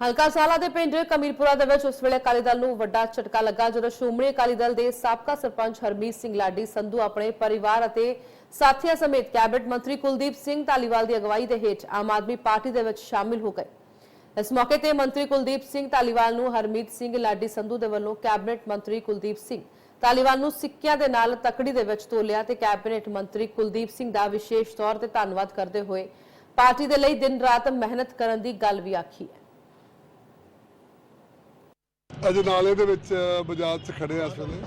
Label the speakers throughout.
Speaker 1: ਹਲਕਾ ਸਾਲਾ ਦੇ ਪਿੰਡ ਕਮੀਰਪੁਰਾ ਦੇ ਵਿੱਚ ਉਸ ਵੇਲੇ ਅਕਾਲੀ ਦਲ ਨੂੰ ਵੱਡਾ ਝਟਕਾ ਲੱਗਾ ਜਦੋਂ ਸ਼੍ਰੋਮਣੀ ਅਕਾਲੀ ਦਲ ਦੇ ਸਾਬਕਾ ਸਰਪੰਚ ਹਰਮੀਤ ਸਿੰਘ ਲਾਡੀ ਸੰਧੂ ਆਪਣੇ ਪਰਿਵਾਰ ਅਤੇ ਸਾਥੀਆਂ ਸਮੇਤ ਕੈਬਨਿਟ ਮੰਤਰੀ ਕੁਲਦੀਪ ਸਿੰਘ ਧਾਲੀਵਾਲ ਦੀ ਅਗਵਾਈ ਦੇ ਹੇਠ ਆਮ ਆਦਮੀ ਪਾਰਟੀ ਦੇ ਵਿੱਚ ਸ਼ਾਮਿਲ ਹੋ ਗਏ। ਇਸ ਮੌਕੇ ਤੇ ਮੰਤਰੀ ਕੁਲਦੀਪ ਸਿੰਘ ਧਾਲੀਵਾਲ ਨੂੰ ਹਰਮੀਤ ਸਿੰਘ ਲਾਡੀ ਸੰਧੂ ਦੇ ਵੱਲੋਂ ਕੈਬਨਿਟ ਮੰਤਰੀ ਕੁਲਦੀਪ ਸਿੰਘ ਧਾਲੀਵਾਲ ਨੂੰ ਸਿੱਕਿਆਂ ਦੇ ਨਾਲ ਤਕੜੀ ਦੇ ਵਿੱਚ ਤੋਲਿਆ ਤੇ ਕੈਬਨਿਟ ਮੰਤਰੀ ਕੁਲਦੀਪ ਸਿੰਘ ਦਾ ਵਿਸ਼ੇਸ਼ ਤੌਰ ਤੇ ਧੰਨਵਾਦ ਕਰਦੇ ਹੋਏ ਪਾਰਟੀ ਦੇ ਲਈ ਦਿਨ ਰਾਤ ਮਿਹਨਤ ਕਰਨ ਦੀ ਗੱਲ ਵੀ ਆਖੀ ਹੈ।
Speaker 2: ਅਜਨਾਲੇ ਦੇ ਵਿੱਚ ਬਾਜ਼ਾਰ 'ਚ ਖੜੇ ਆ ਇਸ ਵੇਲੇ।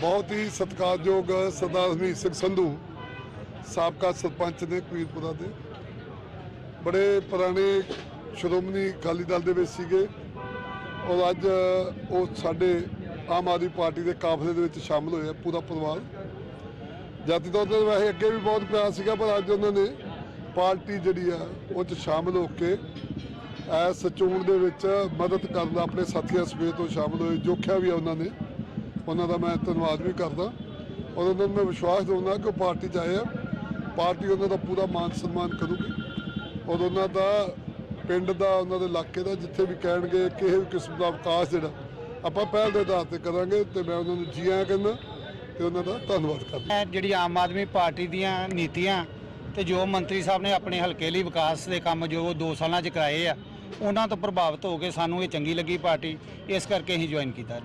Speaker 2: ਬਹੁਤ ਹੀ ਸਤਿਕਾਰਯੋਗ ਸਰਦਾਰ ਹਰਮੀਤ ਸਿੰਘ ਸੰਧੂ, ਸਾਬਕਾ ਸਰਪੰਚ ਨੇ ਕਬੀਰਪੁਰਾ ਦੇ। ਬੜੇ ਪੁਰਾਣੇ ਸ਼੍ਰੋਮਣੀ ਅਕਾਲੀ ਦਲ ਦੇ ਵਿੱਚ ਸੀਗੇ। ਔਰ ਅੱਜ ਉਹ ਸਾਡੇ ਆਮ ਆਦਮੀ ਪਾਰਟੀ ਦੇ ਕਾਫਲੇ ਦੇ ਵਿੱਚ ਸ਼ਾਮਲ ਹੋਏ ਆ, ਪੂਰਾ ਪਰਿਵਾਰ। ਜਾਤੀ ਤੌਰ ਤੇ ਵੈਸੇ ਅੱਗੇ ਵੀ ਬਹੁਤ ਪਿਆਰ ਸੀਗਾ, ਪਰ ਅੱਜ ਉਹਨਾਂ ਨੇ ਪਾਰਟੀ ਜਿਹੜੀ ਆ, ਉਹ 'ਚ ਸ਼ਾਮਲ ਹੋ ਕੇ ਇਸ ਚੋਣ ਦੇ ਵਿੱਚ ਮਦਦ ਕਰਨ ਦਾ ਆਪਣੇ ਸਾਥੀਆਂ ਸਮੇਤ ਤੋਂ ਸ਼ਾਮਲ ਹੋਏ, ਜੋਖਿਆ ਵੀ ਆ ਉਹਨਾਂ ਨੇ। ਉਹਨਾਂ ਦਾ ਮੈਂ ਧੰਨਵਾਦ ਵੀ ਕਰਦਾ। ਔਰ ਉਹਨਾਂ ਨੂੰ ਮੈਂ ਵਿਸ਼ਵਾਸ ਦਿਵਾਉਂਦਾ ਕਿ ਉਹ ਪਾਰਟੀ 'ਚ ਆਏ ਆ। ਪਾਰਟੀ ਉਹਨਾਂ ਦਾ ਪੂਰਾ ਮਾਨ ਸਨਮਾਨ ਕਰੂਗੀ। ਔਰ ਉਹਨਾਂ ਦਾ ਪਿੰਡ ਦਾ, ਉਹਨਾਂ ਦੇ ਇਲਾਕੇ ਦਾ ਜਿੱਥੇ ਵੀ ਕਹਿਣਗੇ ਕਿਸੇ ਵੀ ਕਿਸਮ ਦਾ ਵਿਕਾਸ ਜਿਹੜਾ, ਆਪਾਂ ਪਹਿਲ ਦੇ ਆਧਾਰ ਤੇ ਕਰਾਂਗੇ ਤੇ ਮੈਂ ਉਹਨਾਂ ਨੂੰ ਜੀ ਆਇਆਂ ਕਹਿੰਦਾ ਤੇ ਉਹਨਾਂ ਦਾ ਧੰਨਵਾਦ ਕਰਦਾ।
Speaker 3: ਜਿਹੜੀ ਆਮ ਆਦਮੀ ਪਾਰਟੀ ਦੀਆਂ ਨੀਤੀਆਂ ਤੇ ਜੋ ਮੰਤਰੀ ਸਾਹਿਬ ਨੇ ਆਪਣੇ ਹਲਕੇ ਲਈ ਵਿਕਾਸ ਦੇ ਕੰਮ ਜੋ 2 ਸਾਲਾਂ 'ਚ ਕਰਾਏ ਆ ਉਹਨਾਂ ਤੋਂ ਪ੍ਰਭਾਵਿਤ ਹੋ ਕੇ ਸਾਨੂੰ ਇਹ ਚੰਗੀ ਲੱਗੀ ਪਾਰਟੀ, ਇਸ ਕਰਕੇ ਅਸੀਂ ਜੁਆਇਨ ਕੀਤਾ।